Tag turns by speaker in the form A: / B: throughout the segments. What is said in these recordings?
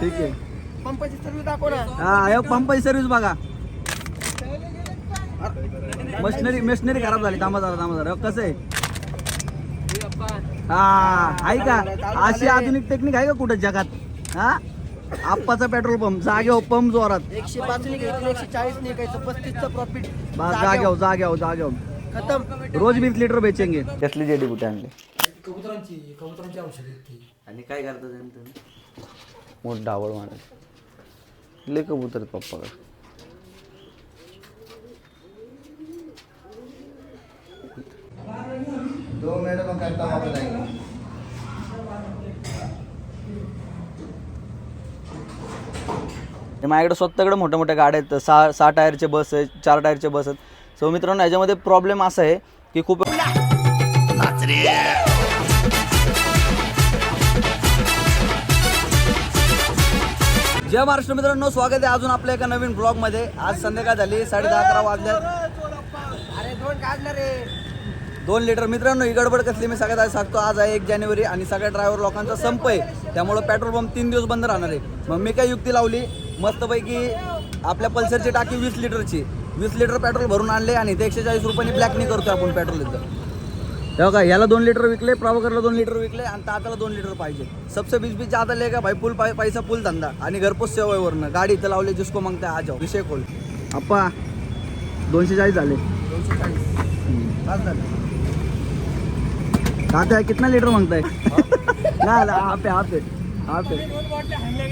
A: ठीक आहे.
B: पंपाची सर्व्हिस दाखव ना.
A: हा हे पंपाची सर्व्हिस बघा. मशिनरी मशिनरी खराब झाली. थांबा जरा थांबा जरा. कसं आहे? हा आहे का? अशी आधुनिक टेक्निक आहे का कुठं जगात? हा? आप्पाचा पेट्रोल पंप जागेव पंप जोरात.
B: एकशे पाच एकशे चाळीस ने घ्यायचं पस्तीसचं प्रॉफिट
A: बा- जागेव जागेव जागेव
B: खतम.
A: रोज वीस लिटर बेचेंगे. कसली जेडी कुठे आणली?
B: कबुतरांची कबुतरांची औषध
A: आणि काय करता तुम्ही? मोठ डावळ मारत लय कबूतर पप्पाकडे
C: दो मिनट में करता हूँ
A: हे माझ्याकडे स्वतःकडे मोठ्या मोठ्या गाड्या आहेत. सहा सहा टायरचे बस आहेत चार टायरचे बस आहेत. सो मित्रांनो याच्यामध्ये प्रॉब्लेम असा आहे की खूप जय महाराष्ट्र मित्रांनो स्वागत आहे अजून आपल्या एका नवीन ब्लॉगमध्ये आज संध्याकाळ झाली साडे दहा अकरा वाजल्यात
B: अरे दोन
A: लिटर मित्रांनो ही गडबड कसली मी सगळ्यात आधी सांगतो आज आहे एक जानेवारी आणि सगळ्या ड्रायव्हर लोकांचा संप आहे. त्यामुळं पेट्रोल पंप तीन दिवस बंद राहणार आहे. मग मी काय युक्ती लावली? मस्तपैकी आपल्या पल्सरची टाकी वीस लिटरची वीस लिटर पेट्रोल भरून आणले आणि ते एकशे चाळीस रुपयांनी ब्लॅकनी करतो आपण पेट्रोल इथं. तेव्हा का याला दोन लिटर विकले प्रभाकरला दोन लिटर विकले आणि तात्याला दोन लिटर पाहिजे. सबसे बीच बीच आता लेगा भाई फुल पाय पैसा फुल धंदा. आणि घरपोच सेवेवरनं गाडी इथं लावली जिसको मागता आ जाओ विषय खोल. अप्पा दोनशे चाळीस झाले.
B: दोनशे चाळीस झालं.
A: तात्या कितना लीटर मागताय? ना आप आप आप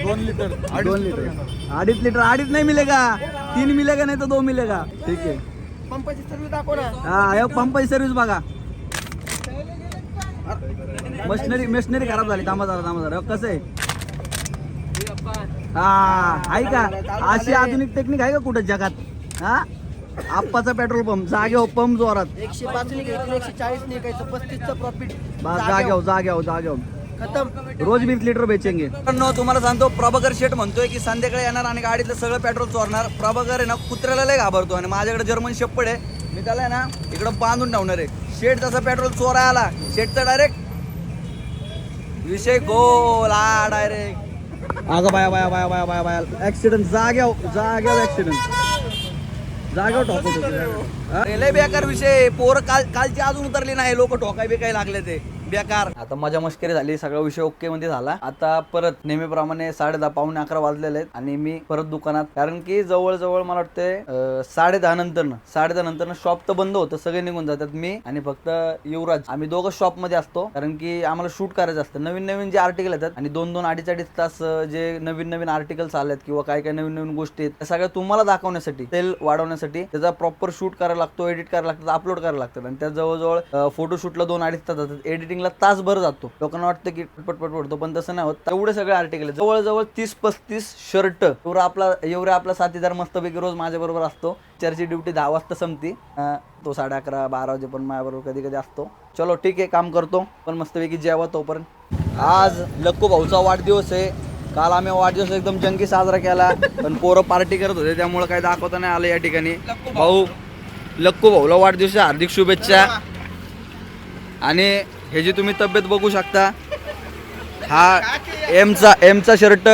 B: दोन लिटर.
A: दोन लिटर अडीच लिटर. अडीच नाही मिलेगा. तीन मिलेगा नाही तर दो मिलेगा. ठीक आहे.
B: पंपाची सर्व्हिस दाखव ना.
A: हा हे पंपाची सर्व्हिस बघा. मशिनरी मशिनरी खराब झाली. थांबा जरा थांबा जरा. कसं आहे? हा आहे का? अशी आधुनिक टेक्निक आहे का कुठं जगात? हा? आप्पाचा पेट्रोल पंप जागेव पंप जोरात.
B: एकशे पाच एकशे चाळीस ने घ्यायचं पस्तीसचं प्रॉफिट
A: जागेव जागेव जागेव
B: खतम.
A: रोज वीस लिटर बेचेंगे. तुम्हाला सांगतो प्रभाकर शेठ म्हणतोय की संध्याकाळी येणार आणि गाडीतलं सगळं पेट्रोल चोरणार. प्रभाकर आहे ना कुत्र्याला लय घाबरतो आणि माझ्याकडे जर्मन शेप्पड आहे. मी त्याला ना इकडं बांधून ठेवणार आहे. शेट तसा पेट्रोल चोरा आला शेटचा डायरेक्ट विषय गोल हा डायरेक्ट अगं बाया बाया बाया बाया बाया बाया. ऍक्सिडेंट जाग्याव जाग्याव ऍक्सिडेंट जाग्याव ठोकत लय बेकार विषय पोरं काल कालची अजून उतरली नाही लोक ठोकाय बिकाय लागले ते. बेकार आता मजा मस्करी झाली सगळा विषय ओके मध्ये झाला. आता परत नेहमीप्रमाणे साडे दहा पावणे अकरा वाजलेले आहेत आणि मी परत दुकानात. कारण की जवळजवळ मला वाटतंय साडे दहा नंतर साडे दहा नंतर शॉप तर बंद होतं सगळे निघून जातात मी आणि फक्त युवराज. आम्ही दोघं शॉपमध्ये असतो कारण की आम्हाला शूट करायचं असतं. नवीन नवीन जे आर्टिकल येतात आणि दोन दोन अडीच अडीच तास जे नवीन नवीन आर्टिकल्स आलेत किंवा काय काय नवीन नवीन गोष्टी आहेत त्या सगळ्या तुम्हाला दाखवण्यासाठी सेल वाढवण्यासाठी त्याचा प्रॉपर शूट करायला लागतो एडिट करायला लागतात अपलोड करायला लागतात. आणि त्या जवळजवळ फोटोशूटला दोन अडीच तास जातात एडिटिंगला तासभर जातो. लोकांना वाटतं की पटपट पडतो पण तसं नाही होत. एवढे सगळे आर्टिकल जवळजवळ तीस पस्तीस शर्ट. एवढा आपला एवढा आपला साथीदार मस्तपैकी रोज माझ्याबरोबर असतो. चर्ची ड्युटी दहा वाजता संपती. तो साडे अकरा बारा वाजेपर्यंत माझ्याबरोबर कधी कधी असतो. चलो ठीक आहे काम करतो. पण मस्तपैकी जेवा तोपर्यंत. आज लक्कू भाऊचा वाढदिवस आहे. काल आम्ही वाढदिवस एकदम जंगी साजरा केला. पण पोरं पार्टी करत होते त्यामुळे काही दाखवता नाही आलं या ठिकाणी. भाऊ लक्कू भाऊला वाढदिवसाच्या हार्दिक शुभेच्छा. आणि हे जी तुम्ही तब्येत बघू शकता हा एमचा एमचा शर्ट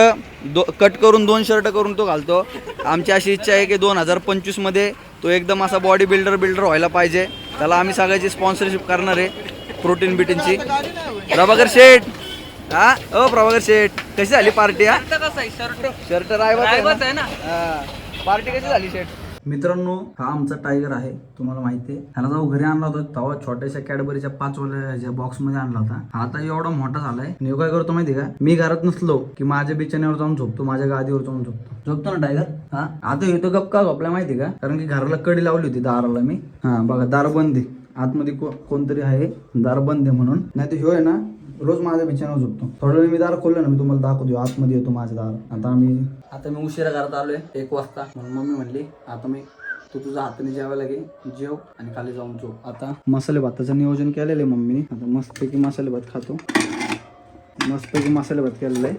A: दो कट करून दोन शर्ट करून तो घालतो. आमची अशी इच्छा आहे की दोन हजार पंचवीसमध्ये तो एकदम असा बॉडी बिल्डर बिल्डर व्हायला पाहिजे. त्याला आम्ही सगळ्याची स्पॉन्सरशिप करणार आहे प्रोटीन बिटीनची प्रभाकर शेठ हा? ओ प्रभाकर शेठ कशी झाली पार्टी हा? शर्ट रायबत ना. पार्टी कशी झाली शेठ? मित्रांनो हा आमचा टायगर आहे. तुम्हाला माहिती आहे. ह्याला जाऊ घरी आणला होता तेव्हा छोट्याशा कॅडबरीच्या पाच वाल्या बॉक्समध्ये आणला होता. आता एवढा मोठा झालाय. मी काय करतो माहिती का? मी घरात नसलो की माझ्या बिछाण्यावर जाऊन झोपतो माझ्या गादीवर जाऊन झोपतो. झोपतो ना टायगर हा? आता येतो गप का झोपला माहिती का? कारण की घराला कडी लावली होती दाराला मी. हा बघा दार बंद आतमध्ये कोणतरी आहे दार बंद आहे म्हणून. नाही तर ह्यो आहे ना रोज माझ्या बिछाण्यावर झोपतो थोडं वेळ मी दार खोललं ना मी तुम्हाला दाखवतो आतमध्ये येतो माझ्या दार. आता आम्ही आता मी उशिरा करत आलोय एक वाजता. म्हणून मम्मी म्हणली आता मी तू तुझ्या हाताने जेवायला लागेल जेव आणि खाली जाऊन झोप. आता मसाले भाताचं नियोजन केलेलं आहे मम्मीने. आता मस्तपैकी मसाले भात खातो. मस्तपैकी मसाले भात केलेला आहे.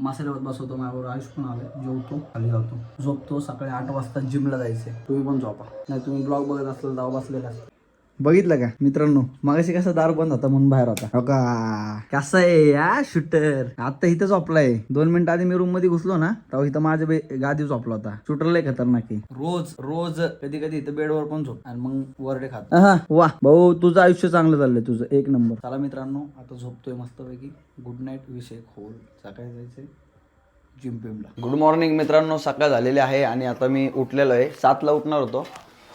A: मसाले भात बसवतो माझ्याबरोबर आयुष पण आलं जेवतो खाली जातो. झोपतो सकाळी आठ वाजता जिमला जायचं तुम्ही पण झोपा. नाही तुम्ही ब्लॉग बघत असाल जाऊ बसलेला असतो बघितलं का? मित्रांनो मागाशी कसा दार बंद होता म्हणून बाहेर होता. हो का? कसा आहे या शूटर? आता इथं झोपलाय दोन मिनिटं आधी मी रूममध्ये घुसलो ना तेव्हा इथं माझ्या गादी झोपला होता. शूटर लय खतरनाक आहे. रोज रोज कधी कधी इथं बेडवर पण झोप आणि मग वरडे खात. हा वा. भाऊ तुझं आयुष्य चांगलं चाललंय तुझं. एक नंबर. चला मित्रांनो आता झोपतोय मस्तपैकी. गुड नाईट विषय खोल. सकाळी जायचंय जिम पिमला गुड मॉर्निंग मित्रांनो सकाळ झालेली आहे आणि आता मी उठलेलो आहे. सातला उठणार होतो.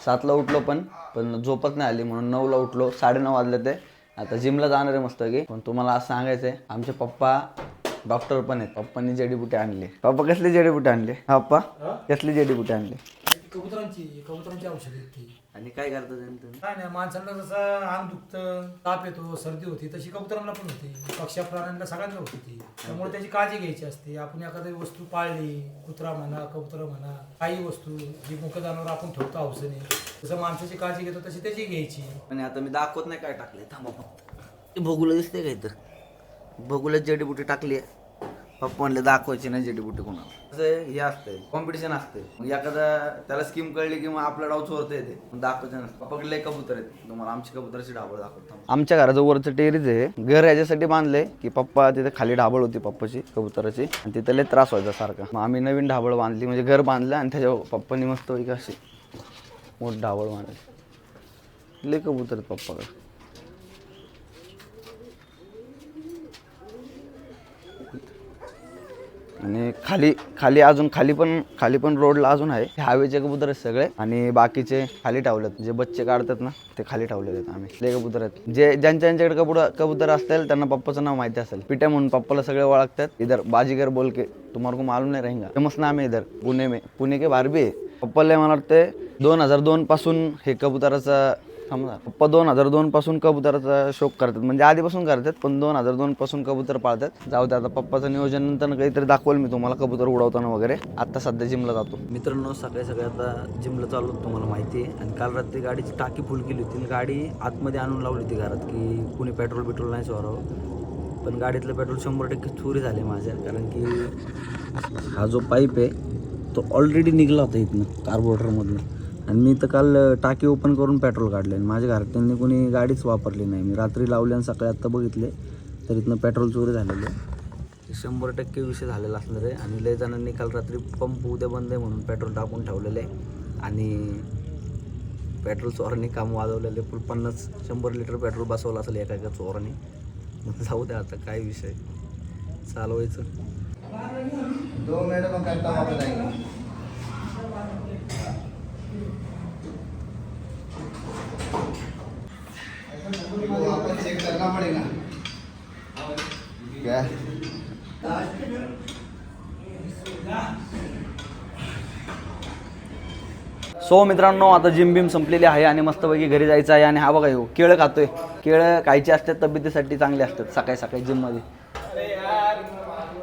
A: सातला उठलो पण पण झोपत नाही आली म्हणून नऊला उठलो साडेनऊ वाजले ते. आता जिमला जाणार आहे मस्त की पण तुम्हाला आज सांगायचं आहे आमचे पप्पा डॉक्टर पण आहेत. पप्पांनी जडीबुटी आणली. पप्पा कसली जडीबुटी आणली? हा? पप्पा कसली जडीबुटी आणली?
D: कबुतरांची कबुतरांची औषध आहेत ती.
A: आणि काय करता
D: काय नाही माणसांना जसं अंग दुखतं ताप येतो सर्दी होती तशी कबुतरांना पण होती. पक्ष्या प्राण्यांना सगळ्यांना होती ती. त्यामुळे त्याची काळजी घ्यायची असते. आपण एखादी वस्तू पाळली कुत्रा म्हणा कबुतर म्हणा काही वस्तू जी मुख जनावर आपण ठेवतो हौसेने जसं माणसाची काळजी घेतो तशी त्याची घ्यायची.
A: आणि आता मी दाखवत नाही काय टाकले थांबा फक्त भोगुला दिसते का इथं? भोगुला जडीबुटी टाकली आहे पप्पा म्हणले दाखवायची नाही बुटी कोणाला. असं हे असतंय कॉम्पिटिशन असते मग एखादा त्याला स्कीम कळली की मग आपला डाव चोरता येते. मग दाखवायचं नसतं पकडले कबूतर आहेत. तुम्हाला आमची कबुतराची ढाबळ दाखवतो आमच्या घराचं वरचं टेरीज आहे घर याच्यासाठी बांधले की पप्पा तिथे खाली ढाबळ होती पप्पाची कबुतराची. आणि तिथे लय त्रास व्हायचा सारखा. मग आम्ही नवीन ढाबळ बांधली. म्हणजे घर बांधलं आणि त्याच्या पप्पांनी मस्त पैकी अशी मोठ ढाबळ बांधली. लय कबूतर पप्पाकडे. आणि खाली खाली अजून खाली पण खाली पण रोडला अजून आहे. हे हवेचे कबूतर आहेत सगळे आणि बाकीचे खाली ठेवलेत. जे बच्चे काढतात ना ते खाली ठेवलेले आहेत आम्ही. ते कबूतर आहेत. जे ज्यांच्या ज्यांच्याकडे कबूतर कबूतर असतील त्यांना पप्पाचं नाव माहिती असेल. पिट्या म्हणून पप्पाला सगळे ओळखतात. इधर बाजीगर बोल के तुम्हाला को मालूम नाही रहेगा. फेमस नाम आहे इधर पुणे मे. पुणे के बारबी आहे. पप्पाला मला वाटते दोन हजार दोन पासून हे कबुतराचा समजा पप्पा दोन हजार दोन पासून कबुतराचा शौक करतात. म्हणजे आधीपासून करतात पण दोन हजार दोन पासून कबूतर पाळतात. जाऊ दे आता पप्पाचं नियोजन नंतर काहीतरी दाखवल मी तुम्हाला कबूतर उडवताना वगैरे. आता सध्या जिमला जातो. मित्रांनो सकाळी सकाळी आता जिमला चालू तुम्हाला माहिती आहे. आणि काल रात्री गाडीची टाकी फुल केली होती. आणि गाडी आतमध्ये आणून लावली होती घरात की कुणी पेट्रोल बिट्रोल नाही सोरावं पण गाडीतलं पेट्रोल शंभर टक्के चोरी झाले माझ्या कारण की हा जो पाईप आहे तो ऑलरेडी निघला होता इथनं कार्बोरेटरमधनं आणि मी तर काल टाकी ओपन करून पेट्रोल काढले. आणि माझ्या घरातल्यांनी कोणी गाडीच वापरली नाही. मी रात्री लावले आणि सकाळी आत्ता बघितले तर इथनं पेट्रोल चोरी झालेलं आहे. शंभर टक्के विषय झालेला असणार आहे. आणि लय जणांनी काल रात्री पंप उद्या बंद आहे म्हणून पेट्रोल टाकून ठेवलेलं आहे. आणि पेट्रोल चोरांनी काम वाजवलेले फुल पन्नास शंभर लिटर पेट्रोल बसवलं असेल एका एका चोराने. मग जाऊ द्या आता काय विषय? चालवायचं
C: दो मिनट में करता हूँ वापस आएंगे वो वापस चेक करना पड़ेगा? क्या?
A: सो मित्रांनो आता जिम बिम संपलेली आहे आणि मस्तपैकी घरी जायचं आहे आणि हा बघा येऊ केळं खातोय. केळं खायची असतात तब्येतीसाठी चांगली असतात सकाळी सकाळी जिममध्ये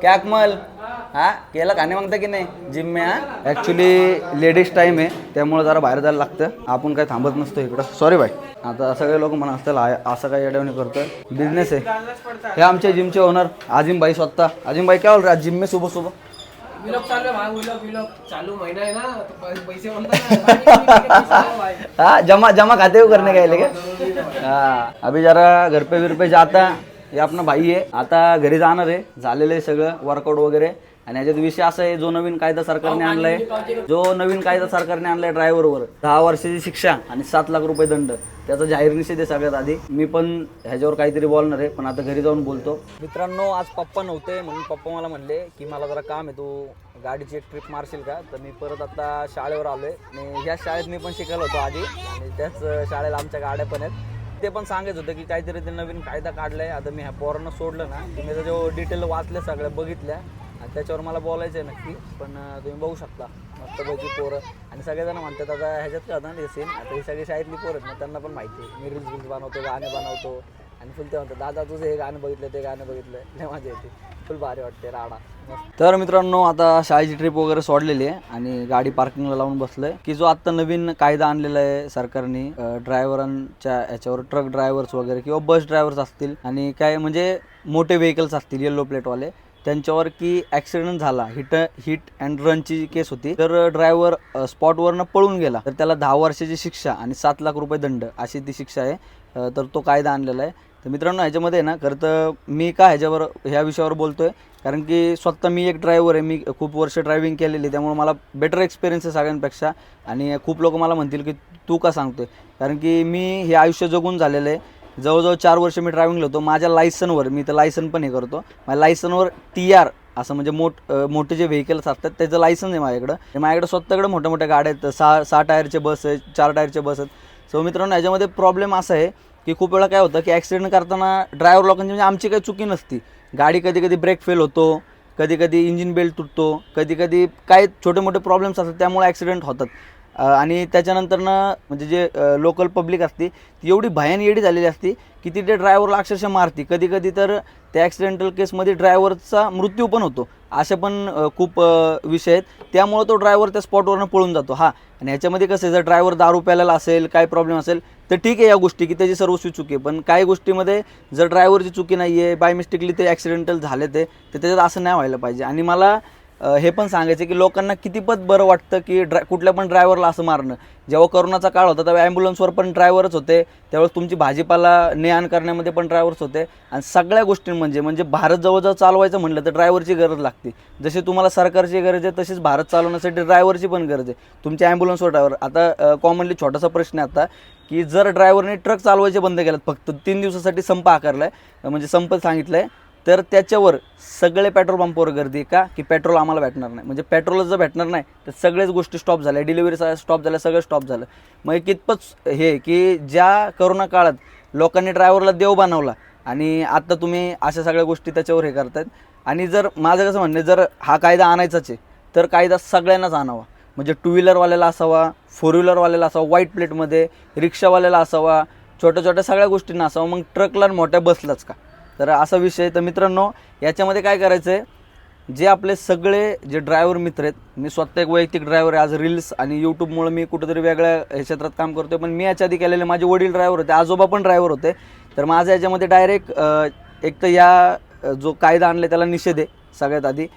A: क्या अकमल हा केलं खाणे मागता की नाही जिम में हा? ॲक्च्युली लेडीज टाईम आहे त्यामुळे जरा बाहेर जायला लागतं. आपण काय थांबत नसतो इकडं. सॉरी बाय आता सगळे लोक म्हणा असतील "आ- असं काय अडवणी करतोय. बिझनेस आहे. हे आमचे जिमचे ओनर आजिम भाई स्वतः. आजिम भाई क्या बोल रहे? जिम में सुबह सुबह
B: विलॉग चालू आहे भाई विलॉग विलॉग चालू महिना आहे ना तो पै- पैसे म्हणतात
A: हाँ जमा जमा खाते हुए करने गए लेके हाँ अभी जरा घर पे वीर पे जाता. हे आपला भाई आहे. आता घरी जाणार आहे. झालेलं आहे सगळं वर्कआउट वगैरे. आणि याच्यात विषय असा आहे जो नवीन कायदा सरकारने आणलाय जो नवीन कायदा सरकारने आणलाय ड्रायव्हरवर दहा वर्षाची शिक्षा आणि सात लाख रुपये दंड त्याचा जाहीर निषेध आहे सगळ्यात आधी. मी पण ह्याच्यावर काहीतरी बोलणार आहे पण आता घरी जाऊन बोलतो. मित्रांनो आज पप्पा नव्हते म्हणून पप्पा मला म्हणले की मला जरा काम आहे तू गाडीची एक ट्रिप मारशील का? तर मी परत आता शाळेवर आलोय. आणि ह्या शाळेत मी पण शिकायला होतो आधी आणि त्याच शाळेला आमच्या गाड्या पण आहेत. ते पण सांगत होतं की काहीतरी ते नवीन कायदा काढलाय. आता मी ह्या पोरांना सोडलं ना मी त्याच्यावर डिटेल वाचल्या सगळ्या बघितल्या. आणि त्याच्यावर मला बोलायचं आहे नक्की पण तुम्ही बघू शकता. मस्तपैकी पोरं. आणि सगळेजण म्हणतात आता ह्याच्यात काय होतं ना सीन आता ही सगळी शाळेतली पोरं ना त्यांना पण माहिती आहे. मी रील्स बिल्स बनवतो गाणे बनवतो. आणि फुल ते म्हणतात दादा तुझं हे गाणं बघितलं ते गाणं बघितलं लय मजा येते. फुल भारी वाटते राडा. तर मित्रांनो आता शाळेची ट्रिप वगैरे सोडलेली आहे आणि गाडी पार्किंगला लावून बसलोय. की जो आता नवीन कायदा आणलेला आहे सरकारने ड्रायव्हरांच्या याच्यावर ट्रक ड्रायव्हर्स वगैरे किंवा बस ड्रायव्हर्स असतील आणि काय म्हणजे मोठे व्हेकल्स असतील येल्लो प्लेटवाले त्यांच्यावर की ॲक्सिडेंट झाला हिट हिट अँड रनची केस होती. तर ड्रायव्हर स्पॉटवरनं पळून गेला तर त्याला दहा वर्षाची शिक्षा आणि सात लाख रुपये दंड अशी ती शिक्षा आहे. तर तो कायदा आणलेला आहे. तर मित्रांनो ह्याच्यामध्ये ना खरं तर मी का ह्याच्यावर ह्या विषयावर बोलतो आहे कारण की स्वतः मी एक ड्रायव्हर आहे. मी खूप वर्ष ड्रायव्हिंग केलेली आहे, त्यामुळे मला बेटर एक्सपिरियन्स आहे सगळ्यांपेक्षा. आणि खूप लोक मला म्हणतील की तू का सांगतोय? कारण की मी हे आयुष्य जगून झालेलं आहे. जवळजवळ चार वर्ष मी ड्रायव्हिंग होतो. माझ्या लायसनवर मी तर लायसन पण हे करतो. माझ्या लायसनवर टी आर असं म्हणजे मोठ मोठे जे व्हेकल्स असतात त्याचं लायसन आहे माझ्याकडं. म्हणजे माझ्याकडे स्वतःकडे मोठ्या मोठ्या गाड्या आहेत. सहा सहा टायरचे बस आहेत चार टायरचे बस आहेत. सो मित्रांनो याच्यामध्ये प्रॉब्लेम असा आहे की खूप वेळा काय होतं की ॲक्सिडेंट करताना ड्रायव्हर लोकांची म्हणजे आमची काही चुकी नसती. गाडी कधी कधी ब्रेक फेल होतो कधी कधी इंजिन बेल्ट तुटतो कधी कधी काय छोटे मोठे प्रॉब्लेम्स असतात त्यामुळे ॲक्सिडेंट होतात. आणि त्याच्यानंतरनं म्हणजे जे लोकल पब्लिक असते ती एवढी भयान येडी झालेली असती की ती ते ड्रायव्हरला अक्षरशः मारती. कधी कधी तर त्या ॲक्सिडेंटल केसमध्ये ड्रायव्हरचा मृत्यू पण होतो. असे पण खूप विषय आहेत. त्यामुळं तो ड्रायव्हर त्या स्पॉटवरनं पळून जातो. हा आणि ह्याच्यामध्ये कसं आहे जर ड्रायव्हर दारू प्यायला असेल काय प्रॉब्लेम असेल तर ठीक आहे या गोष्टी की त्याची सर्वस्वी चुकी आहे. पण काही गोष्टीमध्ये जर ड्रायव्हरची चुकी नाही आहे बाय मिस्टेकली ते ॲक्सिडेंटल झाले ते तर त्याच्यात असं नाही व्हायला पाहिजे. आणि मला हे पण सांगायचं की लोकांना कितीपत बरं वाटतं की ड्राय कुठल्या पण ड्रायव्हरला असं मारणं. जेव्हा करोनाचा काळ होता तेव्हा ॲम्ब्युलन्सवर पण ड्रायव्हरच होते. त्यावेळेस तुमची भाजीपाला ने आण करण्यामध्ये पण ड्रायव्हर्स होते. आणि सगळ्या गोष्टी म्हणजे म्हणजे भारत जवळजवळ चालवायचं म्हटलं तर ड्रायव्हरची गरज लागते. जशी तुम्हाला सरकारची गरज आहे तशीच भारत चालवण्यासाठी ड्रायव्हरची पण गरज आहे. तुमच्या ॲम्ब्युलन्सवर ड्रायव्हर आता कॉमनली छोटासा प्रश्न आहे आता की जर ड्रायव्हरने ट्रक चालवायचे बंद केलात फक्त तीन दिवसासाठी संप आकारला आहे म्हणजे संप सांगितलं आहे तर त्याच्यावर सगळे पेट्रोल पंपावर गर्दी आहे का? की पेट्रोल आम्हाला भेटणार नाही. म्हणजे पेट्रोलच जर भेटणार नाही तर सगळेच गोष्टी स्टॉप झाल्या. डिलिव्हरी स्टॉप झाल्या सगळं स्टॉप झालं. मग हे कितपत हे की ज्या करोना काळात लोकांनी ड्रायव्हरला देव बनवला आणि आता तुम्ही अशा सगळ्या गोष्टी त्याच्यावर हे करतायत. आणि जर माझं कसं म्हणणं जर हा कायदा आणायचाच आहे तर कायदा सगळ्यांनाच आणावा. म्हणजे टू व्हीलरवाल्याला असावा फोर व्हीलरवाल्याला असावा व्हाईट प्लेटमध्ये रिक्षावाल्याला असावा छोट्या छोट्या सगळ्या गोष्टींना असावा. मग ट्रकला आणि मोठ्या बसलाच का? तर असा विषय तर मित्रांनो याच्यामध्ये काय करायचं आहे जे आपले सगळे जे ड्रायव्हर मित्र आहेत मी स्वतः एक वैयक्तिक ड्रायव्हर आहे. आज रील्स आणि यूट्यूबमुळे मी कुठेतरी वेगळ्या क्षेत्रात काम करतोय. पण मी याच्या आधी केलेले माझे वडील ड्रायव्हर होते आजोबा पण ड्रायव्हर होते. तर माझं याच्यामध्ये डायरेक्ट एक तर या जो कायदा आणला त्याला निषेध आहे सगळ्यात आधी.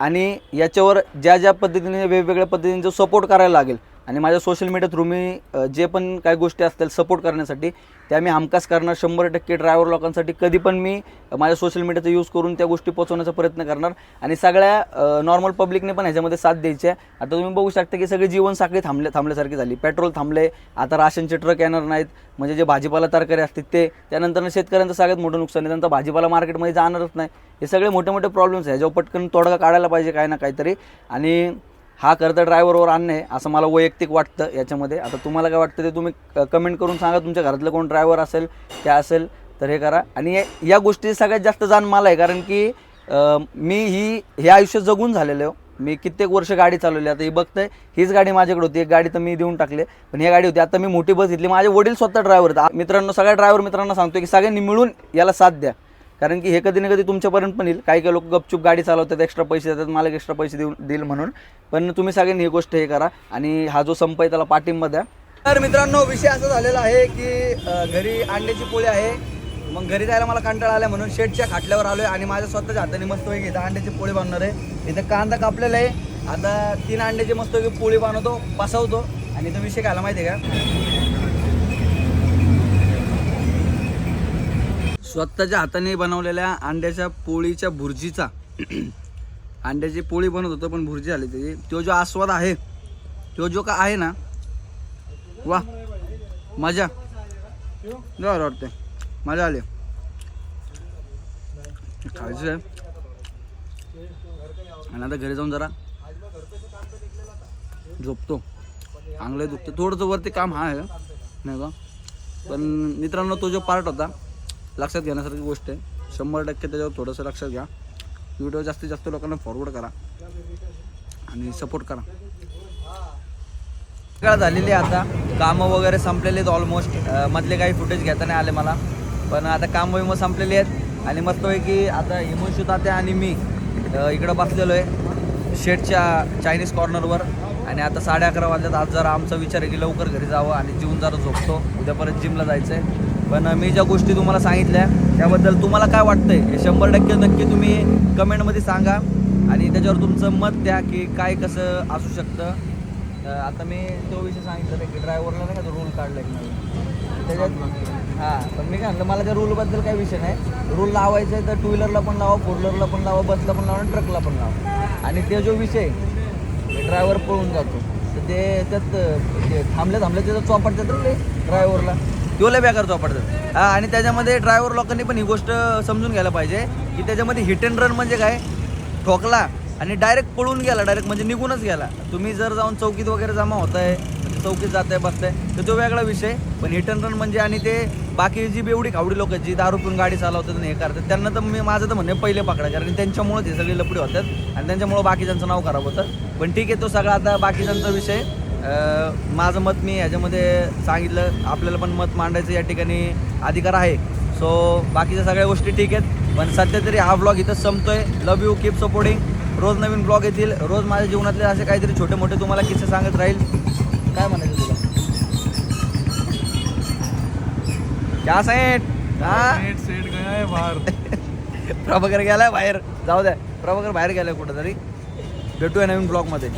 A: आणि याच्यावर ज्या ज्या पद्धतीने वेगवेगळ्या पद्धतीने जो सपोर्ट करायला लागेल आणि माझ्या सोशल मीडिया थ्रू मी जे पण काही गोष्टी असतील सपोर्ट करण्यासाठी त्या मी हमखास करणार शंभर टक्के ड्रायव्हर लोकांसाठी. कधी पण मी माझ्या सोशल मीडियाचा यूज करून त्या गोष्टी पोहोचवण्याचा प्रयत्न करणार. आणि सगळ्या नॉर्मल पब्लिकने पण ह्याच्यामध्ये साथ द्यायची आहे. आता तुम्ही बघू शकता की सगळी जीवनसाखळी थांबले थांबल्यासारखी झाली. पेट्रोल थांबले आता राशनचे ट्रक येणार नाहीत. म्हणजे जे भाजीपाला तरकारी असतील ते त्यानंतर शेतकऱ्यांचं सगळ्यात मोठं नुकसान आहे. त्यांचा भाजीपाला मार्केटमध्ये जाणारच नाही. हे सगळे मोठे मोठे प्रॉब्लेम्स आहे जेव्हा पटकन तोडगा काढायला पाहिजे काय ना काहीतरी. आणि हा खरं तर ड्रायव्हरवर आणणे असं मला वैयक्तिक वाटतं याच्यामध्ये. आता तुम्हाला काय वाटतं ते तुम्ही कमेंट करून सांगा तुमच्या घरातलं कोण ड्रायव्हर असेल त्या असेल तर हे करा. आणि या- गोष्टीची गोष्टी सगळ्यात जास्त जाण मला आहे कारण की मी ही हे आयुष्य जगून झालेलं आहे. मी कित्येक वर्ष गाडी चालवली आता ही बघतंय हीच गाडी माझ्याकडे होती एक गाडी तर मी देऊन टाकली पण ही गाडी होती आता मी मोठी बस घेतली माझे वडील स्वतः ड्रायव्हर आहेत. मित्रांनो सगळ्या ड्रायव्हर मित्रांना सांगतो की सगळ्यांनी मिळून याला साथ द्या. कारण की हे कधी ना कधी तुमच्यापर्यंत पण येईल. काही काही लोक गपचूप गाडी चालवतात एक्स्ट्रा पैसे देतात मला एक्स्ट्रा पैसे देऊन देईल म्हणून. पण तुम्ही सगळ्यांनी ही गोष्ट हे करा आणि हा जो संप आहे त्याला पाठिंबा द्या. तर मित्रांनो विषय असा झालेला आहे की घरी अंड्याची पोळी आहे. मग घरी जायला मला कंटाळा आला म्हणून शेटच्या खाटल्यावर आलोय आणि माझ्या स्वतःच्या हाताने मस्त पैकी इथं अंड्याची पोळी बांधणार आहे. इथं कांदा कापलेला आहे. आता तीन अंड्याची मस्त पैकी पोळी बांधवतो बसवतो आणि इथं विषय खायला माहिती आहे का? स्वतःच्या हाताने बनवलेल्या अंड्याच्या पोळीच्या भुर्जीचा. अंड्याची पोळी बनवत होतं पण भुर्जी आली त्याची तो जो आस्वाद आहे तो जो का आहे ना वा मजा. बरं वाटते मजा आली. खायचं आहे. आणि आता घरी जाऊन जरा झोपतो. चांगलं दुखतं थोडंसं वरती काम हा आहे नाही का? पण मित्रांनो तो जो पार्ट होता लक्षात घेण्यासारखी गोष्ट आहे. शंभर टक्के त्याच्यावर थोडंसं लक्षात घ्या. व्हिडिओ जास्तीत जास्त लोकांना फॉरवर्ड करा. आणि सपोर्ट करा. काय झालेली आहे आता. कामं वगैरे संपलेले आहेत ऑलमोस्ट मधले काही फुटेज घेता नाही आले मला. पण आता कामं विमं संपलेली आहेत. आणि मस्तपैकी आता हिमांशु तात्या आणि मी इकडं बसलेलो आहे. शेटच्या चायनीज कॉर्नरवर आणि आता साडे अकरा वाजल्यात. आज जरा आमचा विचार आहे की लवकर घरी जावं आणि जेवून जरा झोपतो. उद्यापर्यंत जिमला जायचं आहे पण मी ज्या गोष्टी तुम्हाला सांगितल्या त्याबद्दल तुम्हाला काय वाटतंय हे शंभर टक्के नक्की तुम्ही कमेंटमध्ये सांगा. आणि त्याच्यावर तुमचं मत द्या की काय कसं असू शकतं. आता मी तो विषय सांगितलं रे की ड्रायव्हरला नाही का रूल काढला एक नवीन. त्याच्यात हां पण मी काय म्हणलं मला त्या रूलबद्दल काही विषय नाही. रूल लावायचा आहे तर टू व्हीलरला पण लावा फोर व्हीलरला पण लावा बसला पण लावा आणि ट्रकला पण लावा. आणि ते जो विषय ड्रायव्हर पळून जातो. तर ते त्यात ते थांबल्या थांबल्या त्याचा चौपट देतात ड्रायव्हरला तो लय बेकार चौपडतात आणि त्याच्यामध्ये ड्रायव्हर लोकांनी पण ही गोष्ट समजून घ्यायला पाहिजे की त्याच्यामध्ये हिट अँड रन म्हणजे काय? ठोकला आणि डायरेक्ट पळून गेला डायरेक्ट म्हणजे निघूनच गेला. तुम्ही जर जाऊन चौकीत वगैरे जमा होत आहे चौकीत जात आहे बसताय तर तो वेगळा विषय. पण हिट अँड रन म्हणजे आणि ते बाकी जी एवढी खावडी लोक जी दारू पिऊन गाडी चालवतात आणि हे करतात त्यांना तर मी माझं तर म्हणणे पहिले पकडा कारण त्यांच्यामुळेच हे सगळे लपडी होतात आणि त्यांच्यामुळं बाकीच्यांचं नाव खराब होतं. पण ठीक आहे तो सगळा आता बाकीच्यांचा विषय. माझं मत मी ह्याच्यामध्ये सांगितलं आपल्याला पण मत मांडायचं या ठिकाणी अधिकार आहे. सो बाकीच्या सगळ्या गोष्टी ठीक आहेत पण सध्या तरी हा ब्लॉग इथं संपतोय. लव यू कीप सपोर्टिंग रोज नवीन ब्लॉग येतील. रोज माझ्या जीवनातले असे काहीतरी छोटे मोठे तुम्हाला किस्से सांगत राहील. काय म्हणायचं तुला? क्या सेट
E: सेट गया बाहर.
A: प्रभाकर गेलाय बाहेर. जाऊ द्या. प्रभाकर बाहेर गेलाय कुठं तरी भेटूया नवीन ब्लॉगमध्ये